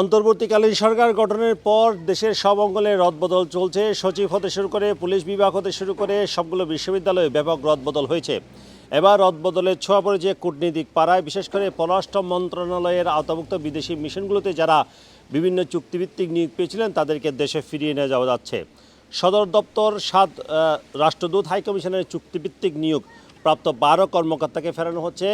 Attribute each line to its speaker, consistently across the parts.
Speaker 1: অন্তর্বর্তীকালীন সরকার গঠনের পর দেশের সব অঙ্গলে রদবদল চলছে। সচিব হতে শুরু করে পুলিশ বিভাগ হতে শুরু করে সবগুলো বিশ্ববিদ্যালয়ে ব্যাপক রদবদল হয়েছে। এবার রদবদলের ছোঁয়া পড়েছে কূটনীতিক পাড়ায়, বিশেষ করে পররাষ্ট্র মন্ত্রণালয়ের আওতাভুক্ত বিদেশি মিশনগুলোতে যারা বিভিন্ন চুক্তিভিত্তিক নিয়োগ পেয়েছিলেন, তাদেরকে দেশে ফিরিয়ে নিয়ে যাওয়া যাচ্ছে। সদর দপ্তর সাত রাষ্ট্রদূত হাইকমিশনের চুক্তিভিত্তিক নিয়োগ প্রাপ্ত বারো কর্মকর্তাকে ফেরানো হচ্ছে।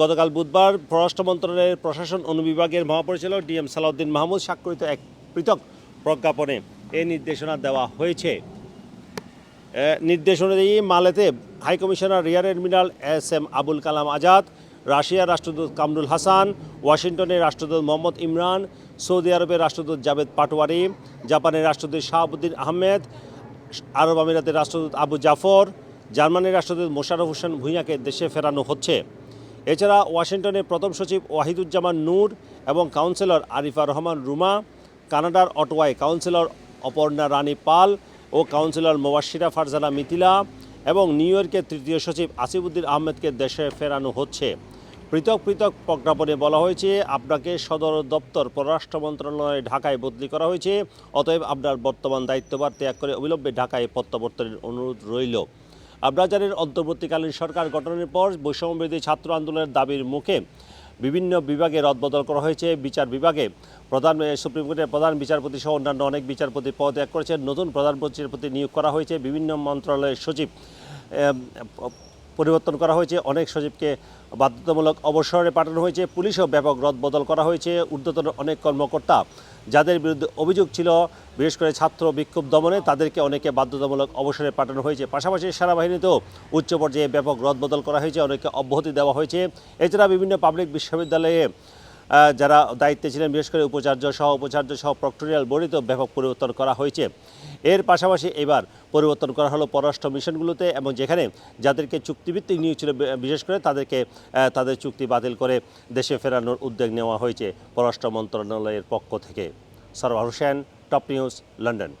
Speaker 1: গতকাল বুধবার পররাষ্ট্র মন্ত্রণালয়ের প্রশাসন অনুবিভাগের মহাপরিচালক ডিএম সালাউদ্দিন মাহমুদ স্বাক্ষরিত এক পৃথক প্রজ্ঞাপনে এই নির্দেশনা দেওয়া হয়েছে। নির্দেশ অনুযায়ী মালেতে high commissioner rear admiral S M Abul Kalam Azad রাশিয়ার রাষ্ট্রদূত কামরুল হাসান, ওয়াশিংটনের রাষ্ট্রদূত মোহাম্মদ ইমরান, সৌদি আরবের রাষ্ট্রদূত জাভেদ পাটোয়ারি, জাপানের রাষ্ট্রদূত শাহাবুদ্দিন আহমেদ, আরব আমিরাতের রাষ্ট্রদূত আবু জাফর, জার্মানির রাষ্ট্রদূত মোশারফ হোসেন ভূঁইয়াকে দেশে ফেরানো হচ্ছে। এছাড়া ওয়াশিংটনের প্রথম সচিব ওয়াহিদুজ্জামান নূর এবং কাউন্সিলর আরিফা রহমান রুমা, কানাডার অটোয়ায় কাউন্সিলর অপর্ণা রানী পাল ও কাউন্সিলর মোবাশিরা ফারজানা মিথিলা এবং নিউ ইয়র্কের তৃতীয় সচিব আসিফুদ্দিন আহমেদকে দেশে ফেরানো হচ্ছে। পৃথক পৃথক প্রজ্ঞাপনে বলা হয়েছে, আপনাকে সদর দপ্তর পররাষ্ট্র মন্ত্রণালয়ে ঢাকায় বদলি করা হয়েছে, অতএব আপনার বর্তমান দায়িত্বভার ত্যাগ করে অবিলম্বে ঢাকায় প্রত্যাবর্তনের অনুরোধ রইল। জানেন অন্তর্বর্তীকালীন সরকার গঠনের পর বৈষম্যবিরোধী ছাত্র আন্দোলনের দাবির মুখে বিভিন্ন বিভাগে রদবদল করা হয়েছে। বিচার বিভাগে প্রধান সুপ্রিম কোর্টের প্রধান বিচারপতি সহ অন্যান্য অনেক বিচারপতি পদত্যাগ করেছেন। নতুন প্রধান বিচারপতি নিয়োগ করা হয়েছে। বিভিন্ন মন্ত্রণালয়ের সচিব পরিবর্তন করা হয়েছে। অনেক সচিবকে বাধ্যতামূলক অবসরে পাঠানো হয়েছে। পুলিশও ব্যাপক রদ বদল করা হয়েছে। ঊর্ধ্বতন অনেক কর্মকর্তা যাদের বিরুদ্ধে অভিযোগ ছিল, বিশেষ করে ছাত্র বিক্ষোভ দমনে, তাদেরকে অনেকে বাধ্যতামূলক অবসরে পাঠানো হয়েছে। পাশাপাশি সেনাবাহিনীতেও উচ্চ পর্যায়ে ব্যাপক রদবদল করা হয়েছে। অনেকে অব্যাহতি দেওয়া হয়েছে। এছাড়া বিভিন্ন পাবলিক বিশ্ববিদ্যালয়ে যারা দায়িত্বে ছিলেন, বিশেষ করে উপাচার্য সহ উপাচার্য সহ প্রক্টোরিয়াল বোর্ডেতেও ব্যাপক পরিবর্তন করা হয়েছে। এর পাশাপাশি এবার পরিবর্তন করা হলো পররাষ্ট্র মিশনগুলোতে এবং যেখানে যাদেরকে চুক্তিভিত্তিক নিয়োগ ছিল বিশেষ করে তাদেরকে তাদের চুক্তি বাতিল করে দেশে ফেরানোর উদ্যোগ নেওয়া হয়েছে পররাষ্ট্র মন্ত্রণালয়ের পক্ষ থেকে। Sarwar Hossain, top news, London.